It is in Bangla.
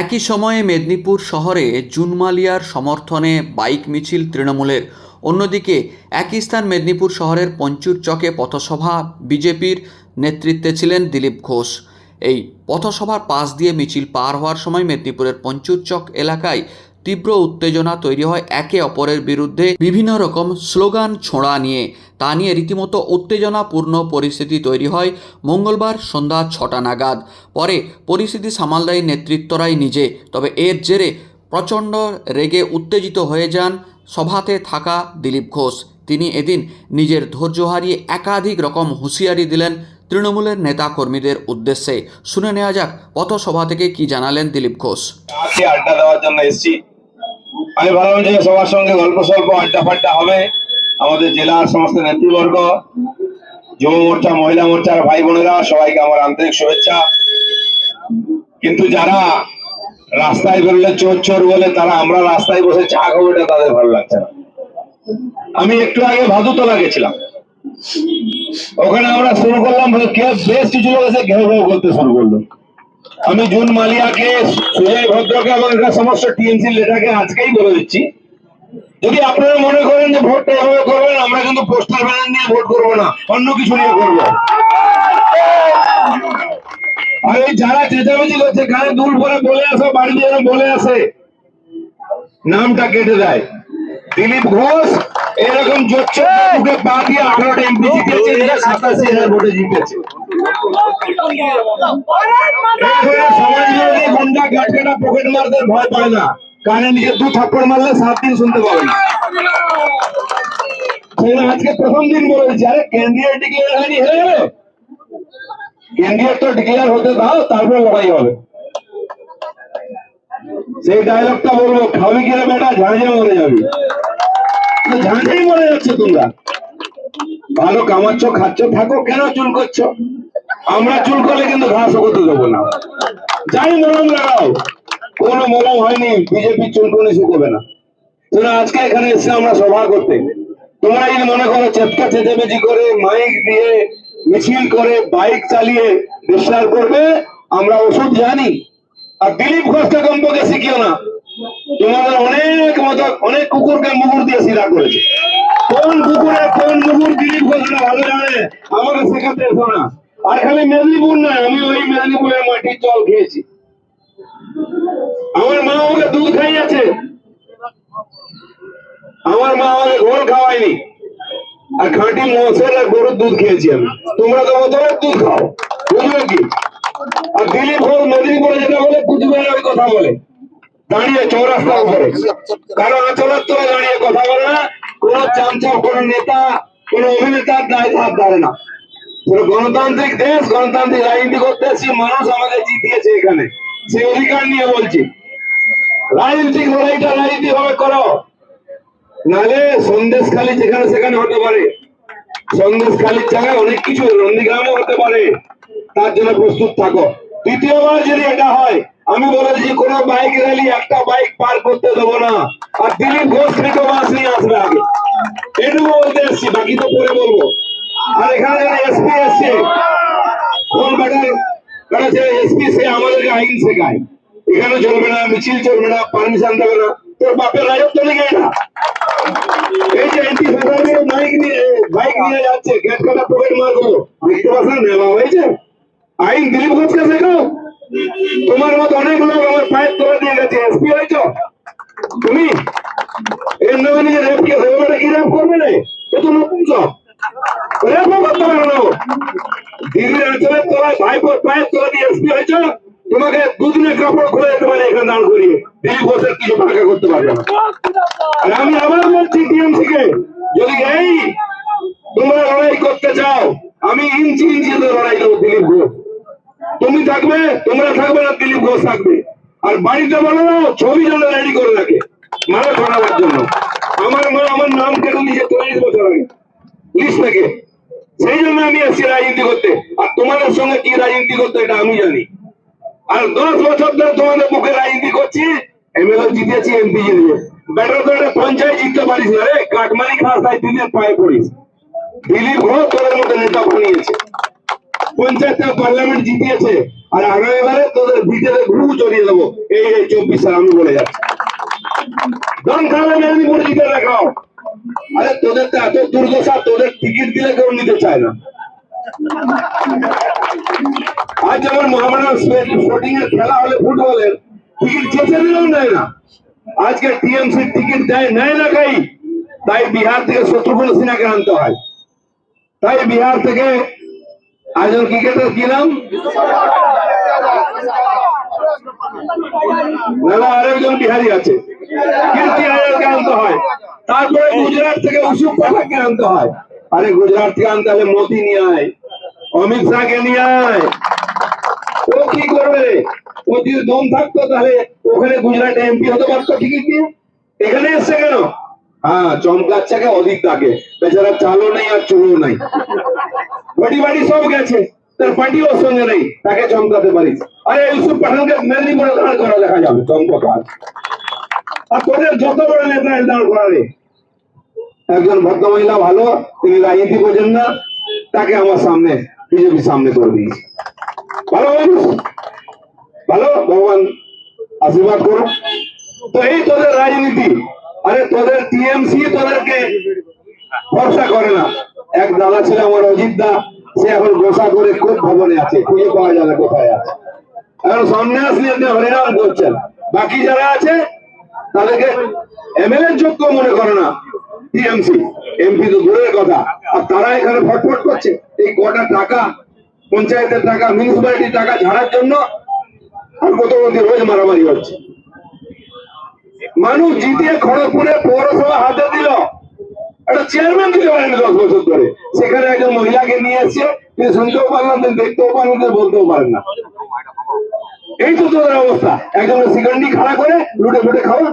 একই সময়ে মেদিনীপুর শহরে জুনমালিয়ার সমর্থনে বাইক মিছিল তৃণমূলের। অন্যদিকে একই স্থান মেদিনীপুর শহরের পঞ্চুর চকে পথসভা বিজেপির নেতৃত্বে ছিলেন দিলীপ ঘোষ। এই পথসভার পাশ দিয়ে মিছিল পার হওয়ার সময় মেদিনীপুরের পঞ্চুর চক এলাকায় তীব্র উত্তেজনা তৈরি হয় একে অপরের বিরুদ্ধে বিভিন্ন রকম স্লোগান ছোঁড়া নিয়ে। তা নিয়ে রীতিমতো উত্তেজনাপূর্ণ পরিস্থিতি তৈরি হয় মঙ্গলবার সন্ধ্যা ছটা নাগাদ। পরে পরিস্থিতি সামাল দেয় নেতৃত্বরাই নিজে। তবে এর জেরে প্রচণ্ড রেগে উত্তেজিত হয়ে যান সভাতে থাকা দিলীপ ঘোষ। তিনি এদিন নিজের ধৈর্য হারিয়ে একাধিক রকম হুঁশিয়ারি দিলেন তৃণমূলের নেতাকর্মীদের উদ্দেশ্যে। শুনে নেওয়া যাক পথসভা থেকে কি জানালেন দিলীপ ঘোষ। আড্ডা দেওয়ার জন্য এসেছি। আমি ভাবলাম যে সবার সঙ্গে গল্প স্বল্প, আড্ডা ফাড্ডা হবে। আমাদের জেলার সমস্ত নেতৃবর্গ, যুব মোর্চা, মহিলা মোর্চার ভাই বোনেরা, সবাইকে আমার আন্তরিক শুভেচ্ছা। কিন্তু যারা রাস্তায় বেরোলে চোর চোর বলে, তারা আমরা রাস্তায় বসে চা খাব এটা তাদের ভালো লাগছে না। আমি একটু আগে ভাদুতলা গেছিলাম। ওখানে আমরা শুরু করলাম, বেশ কিছু লোক এসে ঘেউ ঘেউ করতে শুরু করল। আমি জুন মালিয়াকে, সুজয় ভদ্রকে, এবং এখানে সমস্ত টিএমসি লেটারকে আজকেই বলে দিচ্ছি। যদি আপনারা মনে করেন যে ভোটটা এভাবে করবেন, আমরা কিন্তু পোস্টার ব্যানার নিয়ে ভোট করব না, অন্য কিছু নিয়ে করব। আর এই যারা চেঁচামেচি করছে গায়ে দুল পরে বলে আসো বাড়িতে যেন বলে আসে, নামটা কেটে দেয়। দিলীপ ঘোষ, এরকম বুকে পা দিয়ে আঠারোটা এমপি জিতেছে সাতাশি হাজার ভোটে জিতেছে। সেই ডায়লগটা বলব খাবি কিনা বেটা ঝাঁঝে মরে যাবি ঝাঁঝেই মরে যাচ্ছে তোমরা ভালো কামাচ্ছ খাচ্ছ থাকো কেন চুল করছ আমরা চুল করলে কিন্তু ঘাস করতে দেবো না। যাই মলম লাগাও। কোনো মলম হয়নি, বিজেপি চুলকুনি শুকোবে না। তোমরা আজকে এখানে এসে আমরা সভা করতে। তোমরা যদি মনে করো চেপকা চেঁচেমেচি করে মাইক দিয়ে মিছিল করে বাইক চালিয়ে বিশ্বাস করবে, আমরা ওষুধ জানি। আর দিলীপ ঘোষকে কমপক্ষে শিখিও না। তোমাদের অনেক মতো অনেক কুকুরকে মুগুর দিয়ে সিরা করেছে। কোন কুকুরে কোন মুগুর দিলীপ ঘোষ ভালো জানে, আমাকে শেখাতে এসো না। আর খালি মেদিনীপুর নয়, আমি ওই মেদিনীপুরের মাটির জল খেয়েছি। আমার মা আমাকে দুধ খাইয়েছে আমার মা আমাকে ঘোল খাওয়ায়নি। আর খাঁটি মোষের আর গরুর দুধ খেয়েছি আমি। তোমরা তো বোতলের দুধ খাও, বুঝলে কি? আর দিলীপ ঘোষ মেদিনীপুরে যেটা বলে কুচবিহারে ওই কথা বলে। দাঁড়িয়ে চৌরাস্তার উপরে। কারও আচলের তলে দাঁড়িয়ে কথা বলে না। কোন চামচা কোন নেতা, কোন অভিনেতার দায় হাত ধরে না। গণতান্ত্রিক দেশ, গণতান্ত্রিক রাজনীতি করতে মানুষ আমাকে জিতিয়েছে এখানে। সেই অধিকার নিয়ে বলছি। রাজনৈতিক লড়াইটা রাজনীতি ভাবে করো। নালে সন্দেশ খালি যেখানে সেখানে হতে পারে। সন্দেশ খালির জায়গায় অনেক কিছু নন্দীগ্রামও হতে পারে। তার জন্য প্রস্তুত থাকো। দ্বিতীয়বার যদি এটা হয়, আমি বলেছি কোন বাইক র্যালি, একটা বাইক পার করতে দেবো না। আর দিলীপ ঘোষ থেকে বাস নিয়ে আসবে আগে। এটুকু বলতে এসছি, বাকি তো পরে বলব। আর এখানে এসপি এসছে আইন না না না। বাইক নিয়ে যাচ্ছে গেট কাটা পকেট মারবো দেখতে পাচ্ছেন নেওয়া হয়েছে। আইন দিলীপ ঘোষকে শেখো তোমার মতো অনেক লোক আমার পায়ের তোলা দিয়ে গেছে এসপি হয়েছ তুমি এর নামে নিজে রেপ কে ওটা কি রেপ করবে না এ তো নতুন সব রেপও করতে পারো না ও। দিদির তোমাকে দুদিনের কাপড় খুলে যেতে পারে এখানে দাঁড় করিয়ে। দিলীপ ঘোষের কিছু ভাগা করতে পারবে না। আমি আবার বলছি টিএমসি কে যদি এই তোমরা লড়াই করতে চাও, আমি ইঞ্চি ইঞ্চি লড়াই দেবো দিলীপ ঘোষ। তুমি থাকবে, তোমরা থাকবে না, দিলীপ ঘোষ থাকবে। আর বাড়িতে বলো ছবি জন্য রেডি করে রাখে, মারা করাবার জন্য। আমার মা, আমার নাম কেটে নিয়েছে চল্লিশ বছর আগে লিস্ট থেকে সেই জন্য আমি এসেছি রাজনীতি করতে। আর তোমাদের সঙ্গে কি রাজনীতি করতে এটা আমি জানি। আর দশ বছর ধরে তোমাদের মুখে রাজনীতি করছি এমএলএ জিতেছি এমপি জিতেছি। ব্যাটার তো একটা পঞ্চায়েত জিততে পারিস না রে। কাটমারি খাস তাই পায়ে পড়িস। দিলীপ ঘোষ তোদের মতো নেতা বানিয়েছে। পঞ্চায়েত পার্লামেন্ট জিতিয়েছে। আর আগামীবারে তোদের ভিটেতে ঘুরু চড়িয়ে দেবো। এই চব্বিশ সাল আমি বলে যাচ্ছি। দম খাবে মেদিনীপুর জিতে দেখাও। আরে তোদের তো এত দুর্দশা, তোদের টিকিট দিলে কেউ নিতে চায় না। আজ যেমন এর খেলা হলে ফুটবলের টিকিট চেঁচে দিলেও নেয় না। আজকে টিএমসি টিকিট দেয় নেয় না কাই? তাই বিহার থেকে শত্রুঘ্ন সিনহাকে আনতে হয়। তাই বিহার থেকে একজন ক্রিকেটার কি নাম? না আরেকজন বিহারি আছে। কীর্তি আয়ারকে আনতে হয়। তারপরে গুজরাট থেকে উসুফ পাঠাককে আনতে হয়। আরে গুজরাট থেকে আনতে হলে মোদি নিয়ে আয় অমিত শাহকে নিয়ে আয়। ও কি করবে? ও যদি দম থাকতো তাহলে ওখানে গুজরাটে এমপি হতে পারতো টিকিট দিয়ে এখানে এসছে কেন? হ্যাঁ চমকাচ্ছাকে অধিক তাকে। বেচারা চালও নেই আর চুলও নাই। বডি বাড়ি সব গেছে। তার পার্টি ওর সঙ্গে নেই। তাকে চমকাতে পারিস। আরে ইউসুফ পাঠানকে মেদিনীপুরে দাঁড় করা দেখা যাবে চমকটা যত বড় নেতা দাঁড় একজন ভদ্রমহিলা ভালো, তিনি রাজনীতি না, তাকে আমার সামনে বিজেপি সামনে করে দিয়েছে। ভালো ভালো, ভগবান আশীর্বাদ করো তো এই তোদের রাজনীতি, আরে তোদের টিএমসি তোদেরকে ভরসা করে না। এক দাদা ছিল আমার অজিত দা, সে এখন গোসা করে খুব ভবনে আছে, খুঁজে পাওয়া না কোথায় আছে। এখন আসলে আপনি হরিনাম করছেন। বাকি যারা আছে তাদেরকে এমএলএ যোগ্য মনে করে না, টিএমসি। এমপি তো দূরের কথা। আর তারা এখানে ফটফট করছে। এই কটা টাকা, পঞ্চায়েতের টাকা মিউনিসিপালিটির টাকা ঝাড়ার জন্য আর কত রোজ মারামারি হচ্ছে। মানুষ জিতিয়ে খড়গপুরে পৌরসভা হাতে দিল। একটা চেয়ারম্যান দিতে পারেনি দশ বছর ধরে। সেখানে একজন মহিলাকে নিয়ে এসছে। তিনি শুনতেও পারলাম না, দেখতেও পারলাম না, বলতেও পারেন না। এই তো তোদের অবস্থা। একজন সিকান্ডি খাড়া করে লুটে ফুটে খাওয়া।